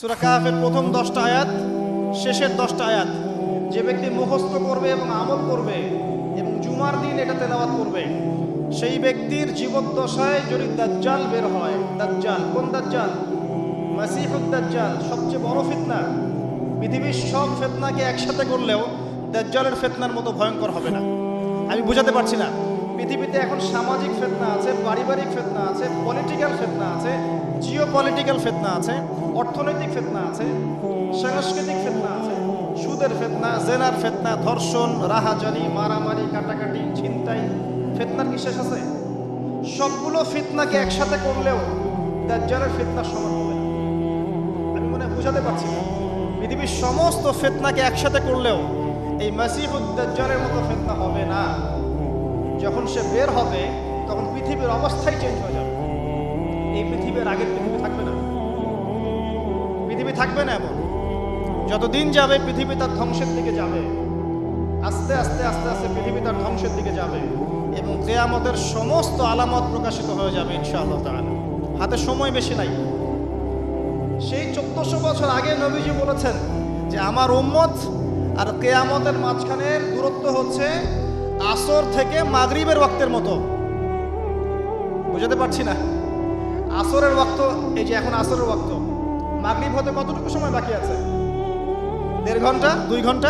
সুরা প্রথম দশটা আয়াত, শেষের দশটা আয়াত। যে ব্যক্তি মুখস্থ করবে এবং আমল করবে এবং জুমার দিন এটা তেলাওয়াত করবে, সেই ব্যক্তির জীবদ্দশায় যদি দাজ্জাল বের হয়, দাজ্জাল, কোন দাজ্জাল? মাসিহুদ দাজ্জাল, সবচেয়ে বড় ফিতনা। পৃথিবীর সব ফেতনাকে একসাথে করলেও দাজ্জালের ফেতনার মতো ভয়ঙ্কর হবে না। আমি বুঝাতে পারছি না। পৃথিবীতে এখন সামাজিক ফেতনা আছে, পারিবারিক ফেতনা আছে পলিটিক্যাল ফেতনা আছে জিও পলিটিক্যাল ফেতনা আছে। অর্থনৈতিক ফেতনা আছে, সাংস্কৃতিক ফেতনা আছে, সুদের ফেতনা, জেনার ফেতনা, ধর্ষণ, রাহাজানি, মারামারি, কাটাকাটি, ছিনতাই, ফেতনার কি শেষ আছে? সবগুলো ফিতনাকে একসাথে করলেও দাজ্জালের ফিতনার সমান হবে আমি মনে বুঝাতে পারছি না। পৃথিবীর সমস্ত ফেতনাকে একসাথে করলেও এই মাসিহুদ্দাজ্জালের মতো ফেতনা হবে না। যখন সে বের হবে, তখন পৃথিবীর অবস্থাই চেঞ্জ হয়ে যাবে। এই পৃথিবীর আগের পৃথিবী থাকবে না। থাকবে না এমন। যতদিন যাবে, পৃথিবী তার ধ্বংসের দিকে যাবে। আস্তে আস্তে আস্তে আস্তে পৃথিবী তার ধ্বংসের দিকে যাবে এবং কেয়ামতের সমস্ত আলামত প্রকাশিত হয়ে যাবে ইনশাআল্লাহ তাআলা। হাতে সময় বেশি নাই। সেই চোদ্দশো বছর আগে নবীজি বলেছেন যে, আমার উম্মত আর কেয়ামতের মাঝখানের দূরত্ব হচ্ছে আসর থেকে মাগরিবের ওয়াক্তের মতো। বুঝাতে পারছি না। আসরের ওয়াক্ত, এই যে এখন আসরের ওয়াক্ত মাগরিব হতে কতটুকু সময় বাকি আছে? দেড় ঘণ্টা? দুই ঘণ্টা?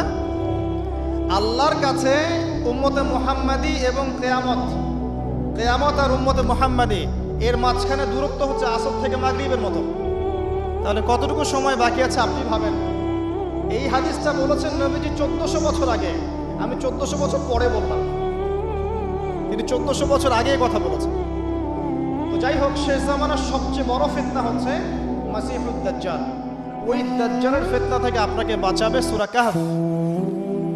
আল্লাহর কাছে উম্মতে মোহাম্মাদি এবং কেয়ামত কেয়ামত আর উম্মতে মোহাম্মদী, এর মাঝখানে দূরত্ব হচ্ছে আসর থেকে মাগরিবের মতো। তাহলে কতটুকু সময় বাকি আছে আপনি ভাবেন? এই হাদিসটা বলেছেন নবীজি চোদ্দশো বছর আগে। আমি চোদ্দশো বছর পরে বললাম। তিনি চোদ্দশো বছর আগে কথা বলেছেন। তো যাই হোক, শেষ জামানার সবচেয়ে বড় ফিতনা হচ্ছে মাসিহুদ দাজ্জাল। ওই দাজ্জালের ফিতনা থেকে আপনাকে বাঁচাবে সূরা কাহফ।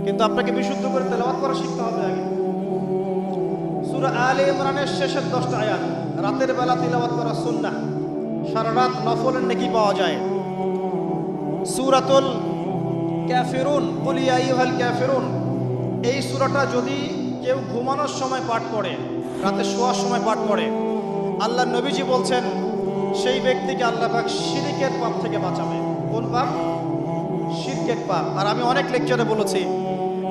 কিন্তু আপনাকে বিশুদ্ধ করে তেলাওয়াত করা শিখতে হবে আগে। সূরা আলে ইমরানের শেষের দশটা আয়াত, রাতের বেলা তিলাওয়াত করা সুন্নাহ, সারা রাত নফলের নেকি পাওয়া যায়। সূরাতুল ক্যাফিরুন কুলি আইয়ুহাল ক্যাফিরুন এই সূরাটা যদি কেউ ঘুমানোর সময় পাঠ করে, রাতে শোয়ার সময় পাঠ করে, আল্লাহ নবীজি বলছেন সেই ব্যক্তিকে আল্লাহ পাক শিরিকের পাপ থেকে বাঁচাবে। কোন পাপ? শিরকের পাপ। আর আমি অনেক লেকচারে বলেছি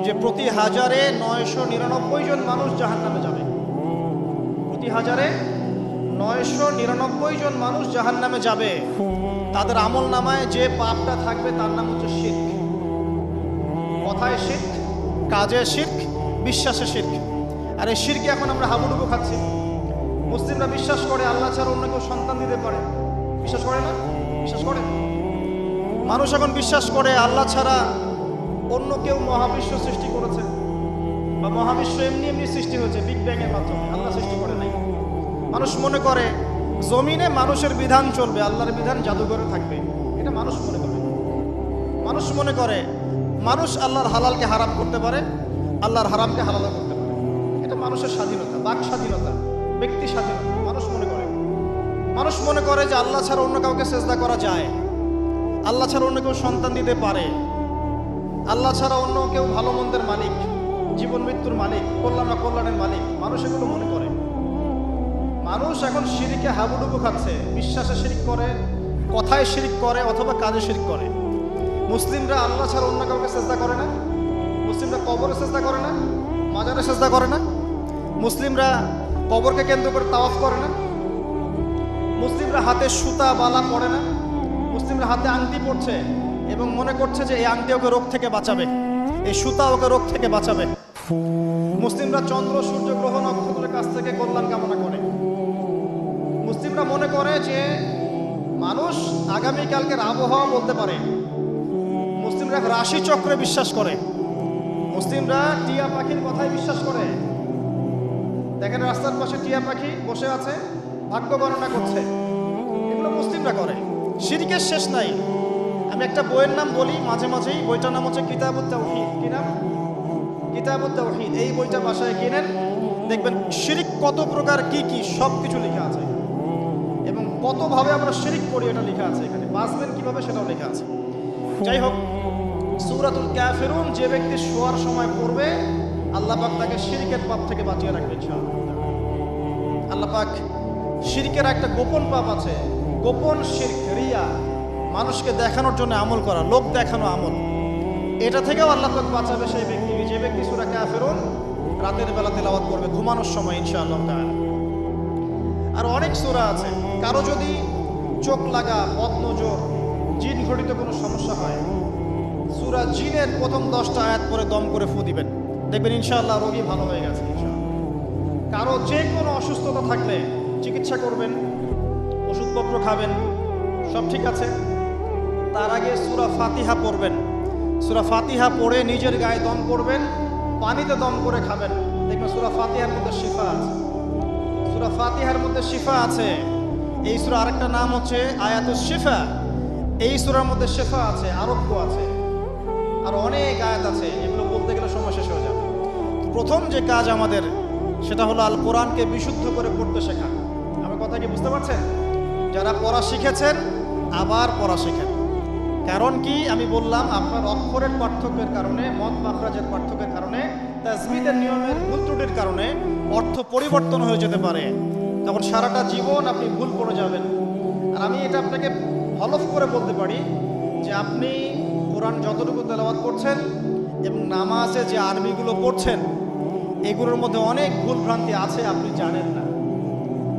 যে প্রতি হাজারে নয়শো নিরানব্বই জন মানুষ জাহান নামে যাবে। প্রতি হাজারে নয়শো নিরানব্বই জন মানুষ জাহান নামে যাবে। তাদের আমল নামায় যে পাপটা থাকবে তার নাম হচ্ছে শির্ক কথায় শিখ কাজে শিখ বিশ্বাসে শির্ক আর এই শিরকে এখন আমরা হাবুডুবু খাচ্ছি। মুসলিমরা বিশ্বাস করে, আল্লাহ ছাড়া অন্য কেউ সন্তান দিতে পারে। বিশ্বাস করে না? বিশ্বাস করে? মানুষ এখন বিশ্বাস করে, আল্লাহ ছাড়া অন্য কেউ মহাবিশ্ব সৃষ্টি করেছে। বা মহাবিশ্ব এমনি এমনি সৃষ্টি হয়েছে বিগ ব্যাংয়ের মাধ্যমে। আল্লাহ সৃষ্টি করে নাই। মানুষ মনে করে, জমিনে মানুষের বিধান চলবে, আল্লাহর বিধান জাদুঘরে থাকবে। এটা মানুষ মনে করে। মানুষ মনে করে, মানুষ আল্লাহর হালালকে হারাম করতে পারে, আল্লাহর হারামকে হালাল করতে পারে। এটা মানুষের স্বাধীনতা, বাক স্বাধীনতা। ব্যক্তি স্বাধীনতা মানুষ মনে করে। মানুষ মনে করে যে আল্লাহ ছাড়া অন্য কাউকে চেষ্টা করা যায়। আল্লাহ ছাড়া অন্য কেউ সন্তান দিতে পারে। আল্লাহ ছাড়া অন্য কেউ ভালো মন্দের মালিক, জীবন মৃত্যুর মালিক, কল্যাণ কল্যাণের মালিক, মানুষ এগুলো মনে করে। মানুষ এখন সিঁড়িকে হাবুডুবু খাচ্ছে, বিশ্বাসে শিরিক করে, কথায় শিরিক করে অথবা কাজে শিরিক করে। মুসলিমরা আল্লাহ ছাড়া অন্য কাউকে চেষ্টা করে না? মুসলিমরা কবরে চেষ্টা করে না? মাজারে চেষ্টা করে না? মুসলিমরা কবরকে কেন্দ্র করে তাওয়াফ করে না। মুসলিমরা হাতে সুতা, বালা পরে না। মুসলিমরা হাতে আংটি পড়ছে এবং মনে করছে যে এই আংটি ওকে রোগ থেকে বাঁচাবে। এই সুতা ওকে রোগ থেকে বাঁচাবে। মুসলিমরা চন্দ্র, সূর্য, গ্রহ, নক্ষত্রের কাছ থেকে কল্যাণ কামনা করে। মুসলিমরা মনে করে যে মানুষ আগামীকালকের আবহাওয়া বলতে পারে। মুসলিমরা রাশি চক্রে বিশ্বাস করে। মুসলিমরা টিয়া পাখির কথায় বিশ্বাস করে। দেখেন রাস্তার পাশে টিয়া পাখি বসে আছে, ভাগ্য গণনা করছে। এগুলো মুসলিমরা করে। শিরিকের শেষ নাই। আমি একটা বইয়ের নাম বলি, মাঝে মাঝেই। বইটার নাম হচ্ছে কিতাবুত তাওহীদ। কি নাম? কিতাবুত তাওহীদ। এই বইটা বাসায় কিনেন দেখবেন শিরিক কত প্রকার, কি কি সব কিছু লেখা আছে। এবং কতভাবে আমরা শিরিক করি এটা লেখা আছে এখানে। বাঁচবেন কীভাবে, সেটাও লেখা আছে। যাই হোক, সূরাতুল কাফিরুন যে ব্যক্তি শোয়ার সময় পড়বে আল্লাহ পাক তাকে শিরকের পাপ থেকে বাঁচিয়ে রাখবে ইনশাআল্লাহ। আল্লাহ পাক শিরকের একটা গোপন পাপ আছে, গোপন শিরক রিয়া, মানুষকে দেখানোর জন্য আমল করা, লোক দেখানো আমল। এটা থেকেও আল্লাহ পাক বাঁচাবে সেই ব্যক্তিকে যে ব্যক্তি সুরা কাফেরুন রাতের বেলা তেলাওয়াত করবে, ঘুমানোর সময়, ইনশাআল্লাহ তাআলা। আর অনেক সূরা আছে, কারও যদি চোখ লাগা বদনজর জিন ঘটিত কোনো সমস্যা হয়, সূরা জিনের প্রথম দশটা আয়াত পরে দম করে ফু দিবেন। দেখবেন ইনশাআল্লাহ রোগী ভালো হয়ে গেছে কারও যে কোনো অসুস্থতা থাকলে চিকিৎসা করবেন, ওষুধপত্র খাবেন, সব ঠিক আছে। তার আগে সুরা ফাতিহা পড়বেন। সুরা ফাতিহা পড়ে নিজের গায়ে দম করবেন, পানিতে দম করে খাবেন। দেখবেন সুরা ফাতিহার মধ্যে শিফা আছে। সুরা ফাতিহার মধ্যে শিফা আছে। এই সুরা আরেকটা নাম হচ্ছে আয়াতুস শিফা। এই সুরার মধ্যে শিফা আছে, আরোগ্য আছে। আর অনেক আয়াত আছে, এগুলো বলতে গেলে সময় শেষ হয়ে যাবে। প্রথম যে কাজ আমাদের, সেটা হলো আল কোরআনকে বিশুদ্ধ করে পড়তে শেখা। আমার কথা কি বুঝতে পারছেন? যারা পড়া শিখেছেন, আবার পড়া শেখেন। কারণ কি? আমি বললাম, আপনার অক্ষরের পার্থক্যের কারণে, মত মাখরাজের পার্থক্যের কারণে, তাজমিদের নিয়মের ভুল ত্রুটির কারণে অর্থ পরিবর্তন হয়ে যেতে পারে। তখন সারাটা জীবন আপনি ভুল করে যাবেন। আর আমি এটা আপনাকে হলফ করে বলতে পারি যে আপনি কোরআন যতটুকু তেলাওয়াত করছেন এবং নামাজে যে আরবিগুলো পড়ছেন, এগুলোর মধ্যে অনেক ভুল ভ্রান্তি আছে, আপনি জানেন না।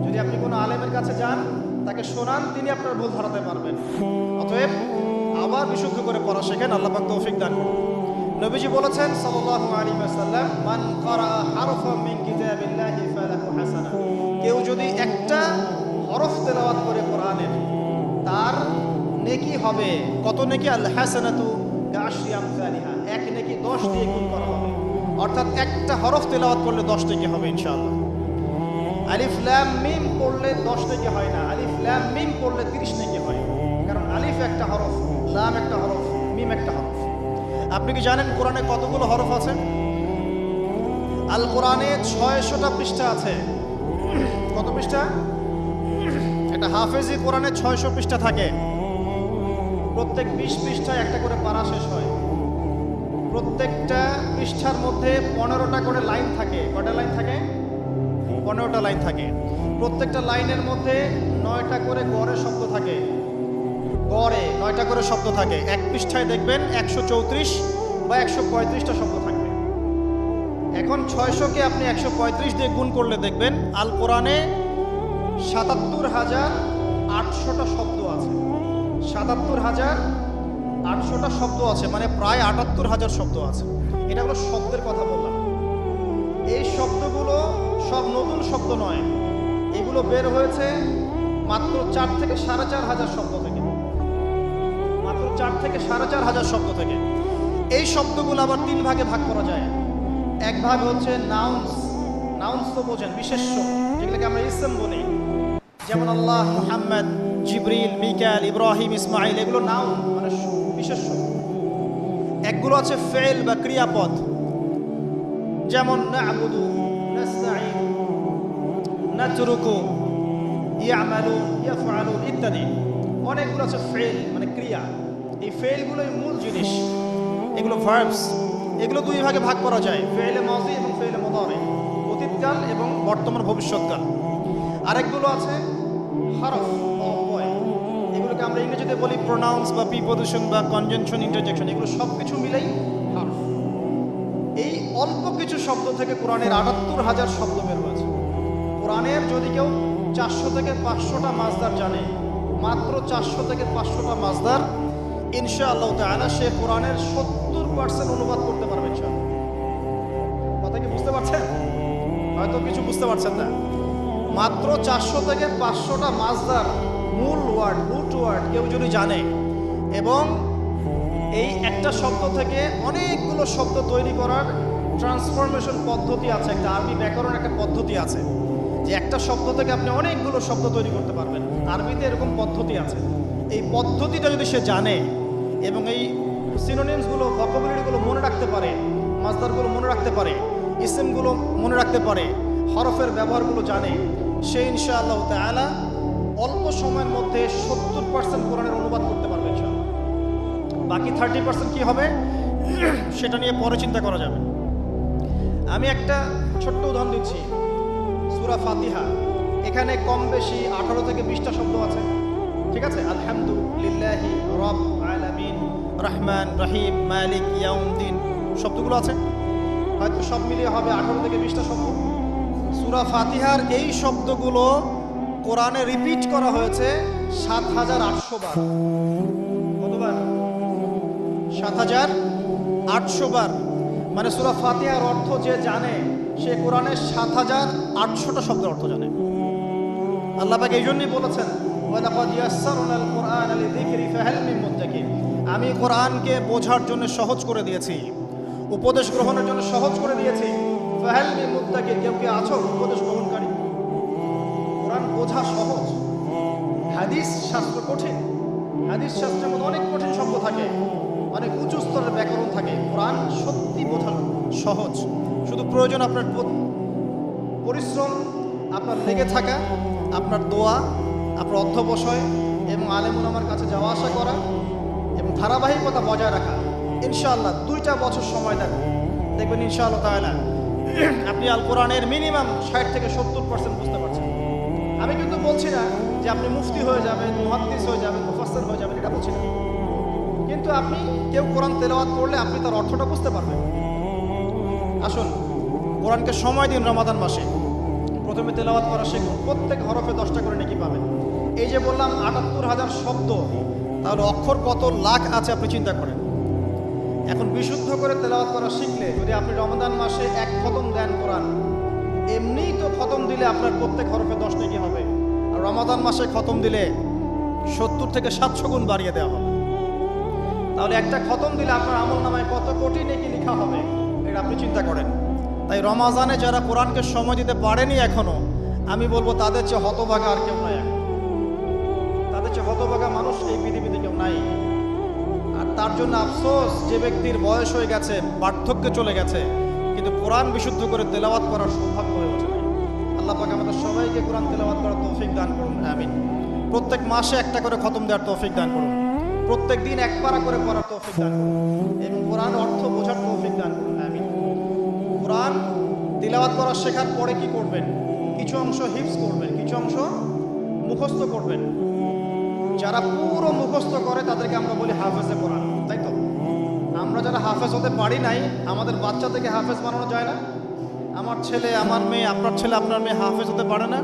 যদি আপনি কোনো আলেমের কাছে যান, তাকে শোনান, তিনি আপনার ভুল ধরাতে পারবেন। অতএব, আবার বিশুদ্ধ করে পড়া শেখেন, আল্লাহ পাক তৌফিক দান করুন। নবীজি বলেছেন, সাল্লাল্লাহু আলাইহি ওয়াসাল্লাম, মান ক্বারা হারফাম মিন কিতাবিল্লাহি ফালাহু হাসানা। কেউ যদি একটা হরফ তেলাওয়াত করে কোরআনের, তার নেকি হবে, কত নেকি? আল হাসানাতু কাশরি আমসালিহা। 10 দিয়ে গুণ করা হবে। অর্থাৎ একটা হরফ তেলাওয়াত করলে দশ থেকে হবে ইনশাআল্লাহ। আলিফ ল্যাম মিম পড়লে দশ থেকে হয় না। আলিফ ল্যাম মিম পড়লে তিরিশ থেকে হয়। কারণ আলিফ একটা হরফ, লাম একটা হরফ, মিম একটা হরফ। আপনি কি জানেন কোরআনে কতগুলো হরফ আছে? আল কোরআনে ছয়শটা পৃষ্ঠা আছে। কত পৃষ্ঠা? একটা হাফেজি কোরআনে ছয়শো পৃষ্ঠা থাকে। প্রত্যেক বিশ পৃষ্ঠায় একটা করে পারা শেষ হয়। প্রত্যেকটা পৃষ্ঠার মধ্যে পনেরোটা করে লাইন থাকে। কটা লাইন থাকে? পনেরোটা লাইন থাকে। প্রত্যেকটা লাইনের মধ্যে নয়টা করে গড়ে শব্দ থাকে। গড়ে নয়টা করে শব্দ থাকে। এক পৃষ্ঠায় দেখবেন একশো চৌত্রিশ বা একশো পঁয়ত্রিশটা শব্দ থাকবে। এখন ছয়শোকে আপনি একশো পঁয়ত্রিশ দিয়ে গুণ করলে দেখবেন আল কোরআনে সাতাত্তর হাজার আটশোটা শব্দ আছে। সাতাত্তর হাজার আটশোটা শব্দ আছে মানে প্রায় আটাত্তর হাজার শব্দ আছে। এটা হলো শব্দের কথা বললাম। এই শব্দগুলো সব নতুন শব্দ নয়। এগুলো বের হয়েছে মাত্র চার থেকে সাড়ে চার হাজার শব্দ থেকে। মাত্র চার থেকে সাড়ে চার হাজার শব্দ থেকে। এই শব্দগুলো আবার তিন ভাগে ভাগ করা যায়। এক ভাগ হচ্ছে নাউন্স নাউন্স তো বোঝেন, বিশেষ্য, যেগুলোকে আমরা ইসম বলি। যেমন Allah, Muhammad, Jibril Mikal Ibrahim, Ismail, এগুলো নাউন মানে একগুলো আছে ফেল বা ক্রিয়াপদ। যেমন না'বুদু, নাস্তাঈন, নাতরুকু, ইয়ামালু, ইয়াফআলু ইত্যাদি। অনেকগুলো আছে ফেল মানে ক্রিয়া। এই ফেলগুলোই মূল জিনিস। এগুলো ভার্বস এগুলো দুই ভাগে ভাগ করা যায়, ফেলে মাজি এবং ফেলে মুদারি। অতীতকাল এবং বর্তমান ভবিষ্যৎকাল। আরেকগুলো আছে হরফ। আমরা ইংরেজিতে বলি প্রোনাউন্স বা প্রিপোজিশন বা কনজেনশন ইন্টারজেকশন এগুলো সব কিছু মিলেই এই অল্প কিছু শব্দ থেকে কোরআনের আটাত্তর হাজার শব্দ বের হয়েছে। কোরআনের যদি কেউ চারশো থেকে পাঁচশোটা মাছদার জানে, মাত্র চারশো থেকে পাঁচশোটা মাছদার ইনশা আল্লাহ তালা সে কোরআনের সত্তর পার্সেন্ট অনুবাদ করতে পারবে কথা কি বুঝতে পারছেন? হয়তো কিছু বুঝতে পারছেন না। মাত্র চারশো থেকে পাঁচশোটা মাছদার মূল ওয়ার্ড, রুট ওয়ার্ড কেউ যদি জানে, এবং এই একটা শব্দ থেকে অনেকগুলো শব্দ তৈরি করার ট্রান্সফরমেশন পদ্ধতি আছে, একটা আরবি ব্যাকরণ একটা পদ্ধতি আছে, যে একটা শব্দ থেকে আপনি অনেকগুলো শব্দ তৈরি করতে পারবেন। আরবিতে এরকম পদ্ধতি আছে। এই পদ্ধতিটা যদি সে জানে, এবং এই সিনোনিমসগুলো ভকাবুলারিগুলো মনে রাখতে পারে মাসদারগুলো মনে রাখতে পারে, ইসেমগুলো মনে রাখতে পারে, হরফের ব্যবহারগুলো জানে, সে ইনশাআল্লাহ তাআলা অল্প সময়ের মধ্যে সত্তর পার্সেন্ট কোরআনের অনুবাদ করতে পারবে বাকি থার্টি পার্সেন্ট কী হবে? সেটা নিয়ে পরে চিন্তা করা যাবে। আমি একটা ছোট্ট উদাহরণ দিচ্ছি। সুরা ফাতিহা। এখানে কম বেশি আঠারো থেকে বিশটা শব্দ আছে। ঠিক আছে? আলহামদুলিল্লাহি রব আলামিন রহমান, রহিম, মালিক ইয়াউমদ্দিন শব্দগুলো আছে? হয়তো সব মিলিয়ে হবে আঠারো থেকে বিশটা শব্দ। সুরা ফাতিহার এই শব্দগুলো কোরআনে রিপিট করা হয়েছে সাত হাজার আটশো বার। কতবার? সাত হাজার আটশো বার। মানে সুরা ফাতিহার অর্থ যে জানে, সে কোরআনের সাত হাজার আটশোটা শব্দের অর্থ জানে। আল্লাহ পাক এই জন্যই বলেছেন আমি কোরআনকে বোঝার জন্য সহজ করে দিয়েছি, উপদেশ গ্রহণের জন্য সহজ করে দিয়েছি। কেউ কি আছো? উপদেশ কোরআন বোঝা সহজ। হাদিস শাস্ত্র কঠিন। হাদিস শাস্ত্রের মধ্যে অনেক কঠিন শব্দ থাকে, অনেক উঁচু স্তরের ব্যাকরণ থাকে। কোরআন সত্যি বোঝা সহজ। শুধু প্রয়োজন আপনার পরিশ্রম, আপনার লেগে থাকা, আপনার দোয়া, আপনার অধ্যবসয় এবং আলেমুল আমার কাছে যাওয়া আসা করা এবং ধারাবাহিকতা বজায় রাখা। ইনশাআল্লাহ দুইটা বছর সময় দেন দেখবেন ইনশাআল্লাহ তাহলে আপনি আল কোরআনের মিনিমাম ষাট থেকে সত্তর পার্সেন্ট বুঝতে পারছেন। আমি কিন্তু বলছি না যে আপনি মুফতি হয়ে যাবেন, মুহাদ্দিস হয়ে যাবেন, মুফাসসির হয়ে যাবেন, এটা বলছি না। কিন্তু আপনি কেউ কোরআন তেলাওয়াত করলে আপনি তার অর্থটা বুঝতে পারবেন। আসুন, কোরআনকে সময় দিন রমাদান মাসে। প্রথমে তেলাওয়াত করা শিখুন প্রত্যেক হরফে দশটা করে নাকি পাবেন। এই যে বললাম, আটাত্তর হাজার শব্দ, তাহলে অক্ষর কত লাখ আছে আপনি চিন্তা করেন। এখন বিশুদ্ধ করে তেলাওয়াত করা শিখলে যদি আপনি রমাদান মাসে এক খতম দেন কোরআন এমনিই তো খতম দিলে আপনার প্রত্যেক হরফে দশ নাকি হবে। আর রমাদান মাসে খতম দিলে সত্তর থেকে সাতশো গুণ বাড়িয়ে দেওয়া হবে। তাহলে একটা খতম দিলে আপনার আমল নামায় কত কোটি নেকি লেখা হবে, এটা আপনি চিন্তা করেন। তাই রমাজানে যারা কোরআনকে সময় দিতে পারেনি এখনও, আমি বলব তাদের চেয়ে হতভাগা আর কেউ নাই তাদের চেয়ে হতভাগা মানুষ এই পৃথিবীতে কেউ নাই। আর তার জন্য আফসোস, যে ব্যক্তির বয়স হয়ে গেছে বার্ধক্যে চলে গেছে। কিন্তু কোরআন বিশুদ্ধ করে তেলাওয়াত করার সৌভাগ্য হয়ে ওঠে। আল্লাহ পাক আমাদের সবাইকে কোরআন তেলাওয়াত করার তৌফিক দান করুন, আমিন। প্রত্যেক মাসে একটা করে খতম দেওয়ার তৌফিক দান করুন। প্রত্যেক দিন এক পারা করে পড়ার তৌফিক দান করুন। এবং কোরআন অর্থ বোঝার তৌফিক দান করুন, আমিন। কোরআন তিলাওয়াত করা শেখার পরে কি করবেন? কিছু অংশ হিপস করবেন, কিছু অংশ মুখস্থ করবেন। যারা পুরো মুখস্থ করে তাদেরকে আমরা বলি হাফেজে কোরআন। যারা হাফেজ হতে পারি নাই, আমাদের বাচ্চা থেকে হাফেজ বানানো যায় না। আমার ছেলে, আমার মেয়ে, আপনার ছেলে, আপনার মেয়ে হাফেজ হতে পারে না।